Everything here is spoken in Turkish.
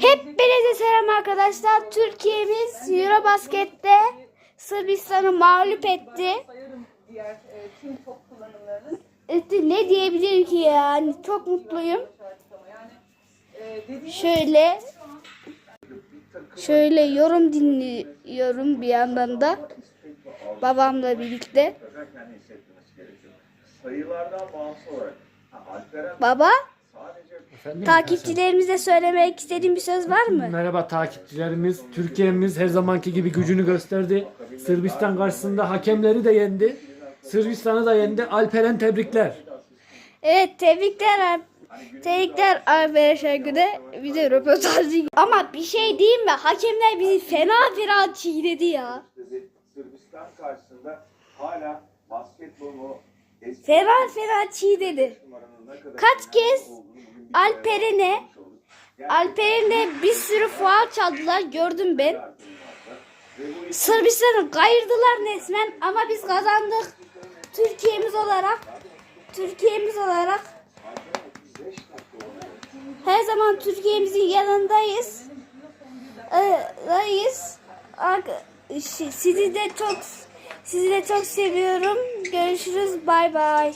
Hepinize selam arkadaşlar. Türkiye'miz Eurobasket'te Sırbistan'ı mağlup etti. Etti. Ne diyebilirim ki yani çok mutluyum. Şöyle şöyle yorum dinliyorum bir yandan da babamla birlikte. Özellikle hissetmesi gerekiyor. Sayılardan bağımsız olarak ha, Alperen Baba Efendim? takipçilerimize söylemek istediğin bir söz var mı? Merhaba takipçilerimiz. Türkiye'miz her zamanki gibi gücünü gösterdi. Sırbistan karşısında hakemleri de yendi. Sırbistan'ı da yendi. Alperen tebrikler. Evet tebrikler Tebrikler Alper Şengül'e bize röportajı. Ama bir şey diyeyim mi? Hakemler bizi fena fena çiğnedi ya. Sırbistan karşısında hala basketbolun o çiğnedi. numaranın ne kadar Kaç kez Alperen'e. Alperen'e bir sürü faal çaldılar gördüm ben. Sırbistan'ı kayırdılar resmen ama biz kazandık. Türkiye'miz olarak Türkiye'miz olarak her zaman Türkiye'mizin yanındayız. Ee. Arka- Sizi de çok sizi de çok seviyorum. Görüşürüz. Bay bay.